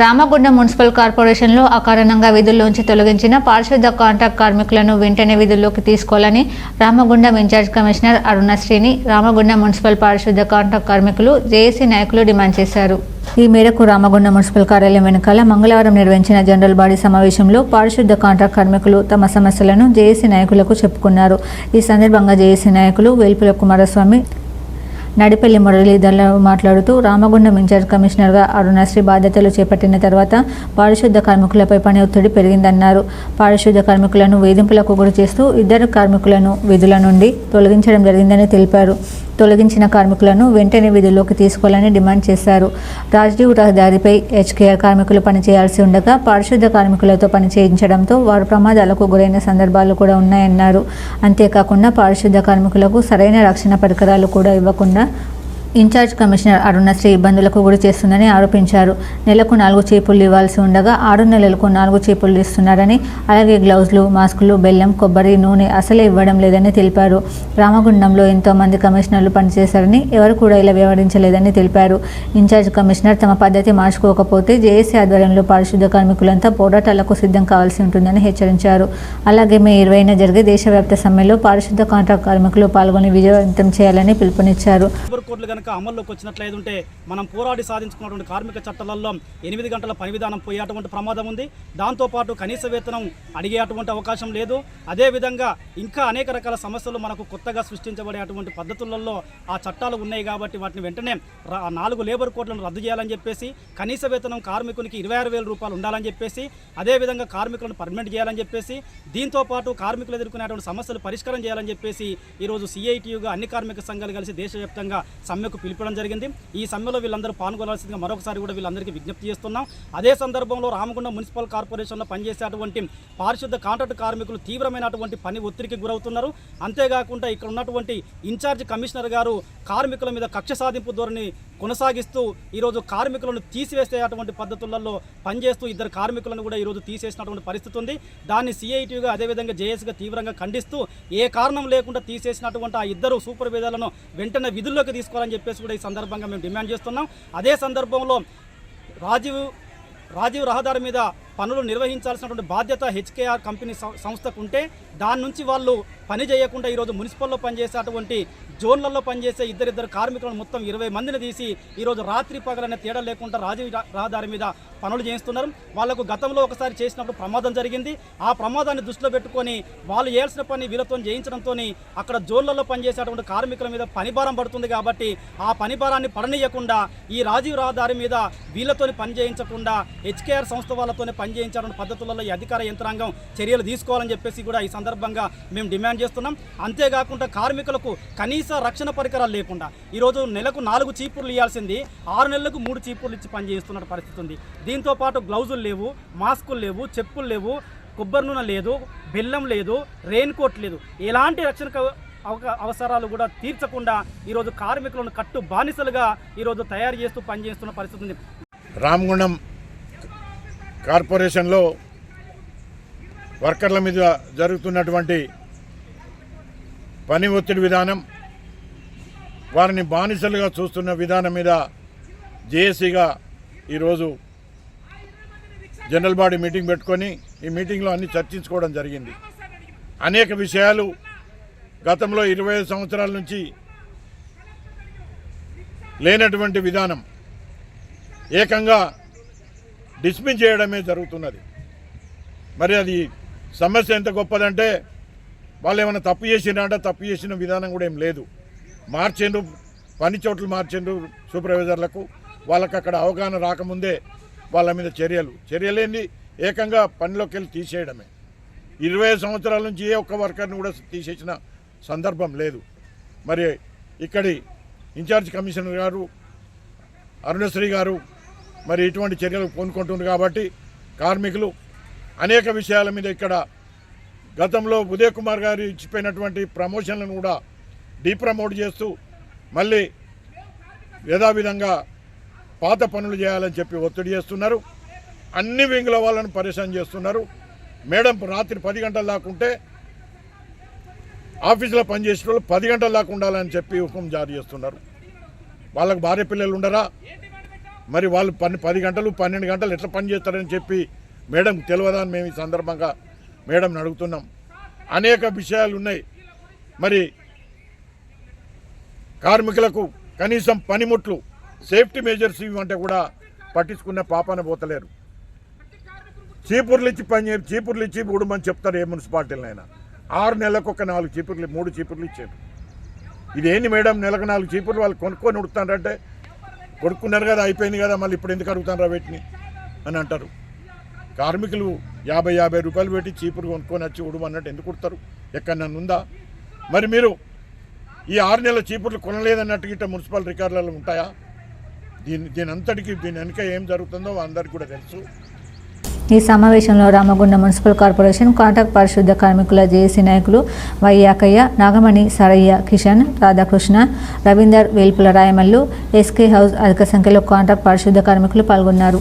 Ramagundam municipal కార్పొరేషన్లో అకారణంగా విధుల్లోంచి తొలగించిన పారిశుద్ధ కాంట్రాక్ట్ కార్మికులను వెంటనే విధుల్లోకి తీసుకోవాలని రామగుండం ఇన్ఛార్జ్ కమిషనర్ అరుణశ్రీని రామగుండం మున్సిపల్ పారిశుద్ధ కాంట్రాక్ట్ కార్మికులు జేఏసీ నాయకులు డిమాండ్ చేశారు. ఈ మేరకు రామగుండం మున్సిపల్ కార్యాలయం వెనుకాల మంగళవారం నిర్వహించిన జనరల్ బాడీ సమావేశంలో పారిశుద్ధ కాంట్రాక్ట్ కార్మికులు తమ సమస్యలను జేఏసీ నాయకులకు చెప్పుకున్నారు. ఈ సందర్భంగా జేఏసీ నాయకులు వేల్పుల కుమారస్వామి నడిపల్లి మురళీధర్లు మాట్లాడుతూ రామగుండం ఇన్ఛార్జ్ కమిషనర్గా అరుణశ్రీ బాధ్యతలు చేపట్టిన తర్వాత పారిశుద్ధ కార్మికులపై పని ఒత్తిడి పెరిగిందన్నారు. పారిశుద్ధ కార్మికులను వేధింపులకు గురి చేస్తూ ఇద్దరు కార్మికులను విధుల నుండి తొలగించడం జరిగిందని తెలిపారు. తొలగించిన కార్మికులను వెంటనే విధుల్లోకి తీసుకోవాలని డిమాండ్ చేశారు. రాజీవ్ రహదారిపై హెచ్కేఆర్ కార్మికులు పనిచేయాల్సి ఉండగా పారిశుద్ధ కార్మికులతో పని చేయించడంతో వారు ప్రమాదాలకు గురైన సందర్భాలు కూడా ఉన్నాయన్నారు. అంతేకాకుండా పారిశుద్ధ కార్మికులకు సరైన రక్షణ పరికరాలు కూడా ఇవ్వకుండా ఇన్ఛార్జ్ కమిషనర్ అరుణశ్రీ ఇబ్బందులకు గురి చేస్తుందని ఆరోపించారు. నెలకు నాలుగు చీపులు ఇవ్వాల్సి ఉండగా ఆరు నెలలకు నాలుగు చీపులు ఇస్తున్నారని అలాగే గ్లౌజులు మాస్కులు బెల్లం కొబ్బరి నూనె అసలే ఇవ్వడం లేదని తెలిపారు. రామగుండంలో ఎంతోమంది కమిషనర్లు పనిచేశారని ఎవరు కూడా ఇలా వ్యవహరించలేదని తెలిపారు. ఇన్ఛార్జ్ కమిషనర్ తమ పద్ధతి మార్చుకోకపోతే జేఏసీ ఆధ్వర్యంలో పారిశుద్ధ కార్మికులంతా పోరాటాలకు సిద్ధం కావాల్సి ఉంటుందని హెచ్చరించారు. అలాగే మే ఇరవైన జరిగే దేశవ్యాప్త సమ్మెలో పారిశుద్ధ కాంట్రాక్ట్ కార్మికులు పాల్గొని విజయవంతం చేయాలని పిలుపునిచ్చారు. కనుక అమల్లోకి వచ్చినట్లయితే మనం పోరాడి సాధించుకున్నటువంటి కార్మిక చట్టాలలో ఎనిమిది గంటల పని విధానం పోయేటువంటి ప్రమాదం ఉంది. దాంతోపాటు కనీస వేతనం అడిగేటువంటి అవకాశం లేదు. అదేవిధంగా ఇంకా అనేక రకాల సమస్యలు మనకు కొత్తగా సృష్టించబడేటువంటి పద్ధతులలో ఆ చట్టాలు ఉన్నాయి కాబట్టి వాటిని వెంటనే నాలుగు లేబర్ కోడ్లను రద్దు చేయాలని చెప్పేసి కనీస వేతనం కార్మికునికి ఇరవై ఆరు వేల రూపాయలు ఉండాలని చెప్పేసి అదేవిధంగా కార్మికులను పర్మనెంట్ చేయాలని చెప్పేసి దీంతో పాటు కార్మికులు ఎదుర్కొనేటువంటి సమస్యలు పరిష్కారం చేయాలని చెప్పేసి ఈరోజు సిఐటియుగా అన్ని కార్మిక సంఘాలు కలిసి దేశవ్యాప్తంగా సమ్మెకు పిలిపడం జరిగింది. ఈ సమ్మెలో వీళ్ళందరూ పాల్గొనాల్సిందిగా మరొకసారి కూడా వీళ్ళందరికీ విజ్ఞప్తి చేస్తున్నాం. అదే సందర్భంలో రామగుండం మున్సిపల్ కార్పొరేషన్లో పనిచేసేటువంటి పారిశుద్ధ కాంట్రాక్ట్ కార్మికులు తీవ్రమైనటువంటి పని ఒత్తిడికి గురవుతున్నారు. అంతేకాకుండా ఇక్కడ ఉన్నటువంటి ఇన్ఛార్జ్ కమిషనర్ గారు కార్మికుల మీద కక్ష సాధింపు ధోరణి కొనసాగిస్తూ ఈరోజు కార్మికులను తీసివేసేటువంటి పద్ధతులలో పనిచేస్తూ ఇద్దరు కార్మికులను కూడా ఈరోజు తీసేసినటువంటి పరిస్థితి ఉంది. దాన్ని సిఐటిగా అదేవిధంగా జేఏసీగా తీవ్రంగా ఖండిస్తూ ఏ కారణం లేకుండా తీసేసినటువంటి ఆ ఇద్దరు సూపర్వైజర్లను వెంటనే విధుల్లోకి తీసుకోవాలని చెప్పేసి కూడా ఈ సందర్భంగా మేము డిమాండ్ చేస్తున్నాం. అదే సందర్భంలో రాజీవ్ రాజీవ్ రహదారి మీద పనులు నిర్వహించాల్సినటువంటి బాధ్యత హెచ్కేఆర్ కంపెనీ సంస్థకు ఉంటే దాని నుంచి వాళ్ళు పని చేయకుండా ఈరోజు మున్సిపల్లో పనిచేసేటువంటి జోన్లలో పనిచేసే ఇద్దరిద్దరు కార్మికులను మొత్తం ఇరవై మందిని తీసి ఈరోజు రాత్రి పగలనే తేడా లేకుండా రాజీవ్ రహదారి మీద పనులు చేస్తున్నారు వాళ్ళకు గతంలో ఒకసారి చేసినప్పుడు ప్రమాదం జరిగింది. ఆ ప్రమాదాన్ని దృష్టిలో పెట్టుకొని వాళ్ళు చేయాల్సిన పని వీళ్ళతో చేయించడంతో అక్కడ జోన్లలో పనిచేసేటువంటి కార్మికుల మీద పనిభారం పడుతుంది కాబట్టి ఆ పనిభారాన్ని పడనీయకుండా ఈ రాజీవ్ రహదారి మీద వీళ్ళతోని పని చేయించకుండా హెచ్కేఆర్ సంస్థ వాళ్ళతోనే పని చేయించాలని పద్ధతులలో ఈ అధికార యంత్రాంగం చర్యలు తీసుకోవాలని చెప్పేసి కూడా ఈ సందర్భంగా మేము డిమాండ్ చేస్తున్నాం. అంతేకాకుండా కార్మికులకు కనీస రక్షణ పరికరాలు లేకుండా ఈరోజు నెలకు నాలుగు చీపుర్లు ఇవ్వాల్సింది. ఆరు నెలలకు మూడు చీపుర్లు ఇచ్చి పనిచేస్తున్న పరిస్థితి ఉంది. దీంతో పాటు గ్లౌజులు లేవు మాస్కులు లేవు చెప్పులు లేవు కొబ్బరి నూనె లేదు బెల్లం లేదు రెయిన్ కోట్ లేదు. ఎలాంటి రక్షణ అవసరాలు కూడా తీర్చకుండా ఈరోజు కార్మికులను కట్టు బానిసలుగా ఈరోజు తయారు చేస్తూ పనిచేస్తున్న పరిస్థితి ఉంది. రామగుండం కార్పొరేషన్లో వర్కర్ల మీద జరుగుతున్నటువంటి పని ఒత్తిడి విధానం వారిని బానిసలుగా చూస్తున్న విధానం మీద జేఏసీగా ఈరోజు జనరల్ బాడీ మీటింగ్ పెట్టుకొని ఈ మీటింగ్లో అన్ని చర్చించుకోవడం జరిగింది. అనేక విషయాలు గతంలో ఇరవై ఐదు సంవత్సరాల నుంచి లేనటువంటి విధానం. ఏకంగా డిస్మిస్ చేయడమే జరుగుతున్నది. మరి అది సమస్య ఎంత గొప్పదంటే వాళ్ళు ఏమైనా తప్పు చేసినారంటే తప్పు చేసిన విధానం కూడా ఏం లేదు. మార్చిండ్రు పని చోట్లు మార్చిండ్రు సూపర్వైజర్లకు. వాళ్ళకి అక్కడ అవగాహన రాకముందే వాళ్ళ మీద చర్యలు. చర్యలేని ఏకంగా పనిలోకి వెళ్ళి తీసేయడమే. ఇరవై సంవత్సరాల నుంచి ఏ ఒక్క వర్కర్ని కూడా తీసేసిన సందర్భం లేదు. మరి ఇక్కడి ఇన్ఛార్జ్ కమిషనర్ గారు అరుణశ్రీ గారు మరి ఇటువంటి చర్యలు పూనుకుంటుంది కాబట్టి కార్మికులు అనేక విషయాల మీద ఇక్కడ గతంలో ఉదయ్ కుమార్ గారు ఇచ్చిపోయినటువంటి ప్రమోషన్లను కూడా డీప్రమోట్ చేస్తూ మళ్ళీ యథావిధంగా పాత పనులు చేయాలని చెప్పి ఒత్తిడి చేస్తున్నారు. అన్ని వింగుల వాళ్ళను పరేషాన్ చేస్తున్నారు. మేడం రాత్రి పది గంటల దాకా ఉంటే ఆఫీసులో పనిచేసే వాళ్ళు పది గంటల దాకా ఉండాలని చెప్పి హుకుం జారీ చేస్తున్నారు. వాళ్ళకు భార్య పిల్లలు ఉండరా? మరి వాళ్ళు పని పది గంటలు పన్నెండు గంటలు ఎట్లా పని చేస్తారని చెప్పి మేడం తెలియదా అని మేము ఈ సందర్భంగా మేడంని అడుగుతున్నాం. అనేక విషయాలు ఉన్నాయి. మరి కార్మికులకు కనీసం పనిముట్లు సేఫ్టీ మెజర్స్ ఇవ్వంటే కూడా పట్టించుకున్న పాపాన పోతలేరు. చీపుర్లు ఇచ్చి పని చీపుర్లు ఇచ్చి ఊడమని చెప్తారు ఏ మున్సిపాలిటీలైనా ఆరు నెలలకు ఒక నాలుగు చీపుర్లు మూడు చీపుర్లు ఇచ్చారు. ఇదేంది మేడం నెలకు నాలుగు చీపుర్లు వాళ్ళు కొనుక్కొని ఉడుతారంటే కొడుకున్నారు కదా అయిపోయింది కదా మళ్ళీ ఇప్పుడు ఎందుకు అడుగుతారా వీటిని అని అంటారు. కార్మికులు యాభై యాభై రూపాయలు పెట్టి చీపురు కొనుక్కొని వచ్చి ఉడమన్నట్టు ఎందుకు కుడతారు ఎక్కడన్నా ఉందా? మరి మీరు ఈ ఆరు నెలల చీపుర్లు కొనలేదన్నట్టు ఇట్లా మున్సిపల్ రికార్డులలో ఉంటాయా? దీని దీని అంతటికి దీని వెనుక ఏం జరుగుతుందో అందరికి కూడా తెలుసు. ఈ సమావేశంలో రామగుండ మున్సిపల్ కార్పొరేషన్ కాంట్రాక్ట్ పరిశుద్ధ కార్మికుల జేఏసీ నాయకులు వైయాకయ్య నాగమణి సరయ్య కిషన్ రాధాకృష్ణ రవీందర్ వేల్పుల రాయమల్లు ఎస్కే హౌస్ అధిక సంఖ్యలో కాంట్రాక్ట్ పరిశుద్ధ కార్మికులు పాల్గొన్నారు.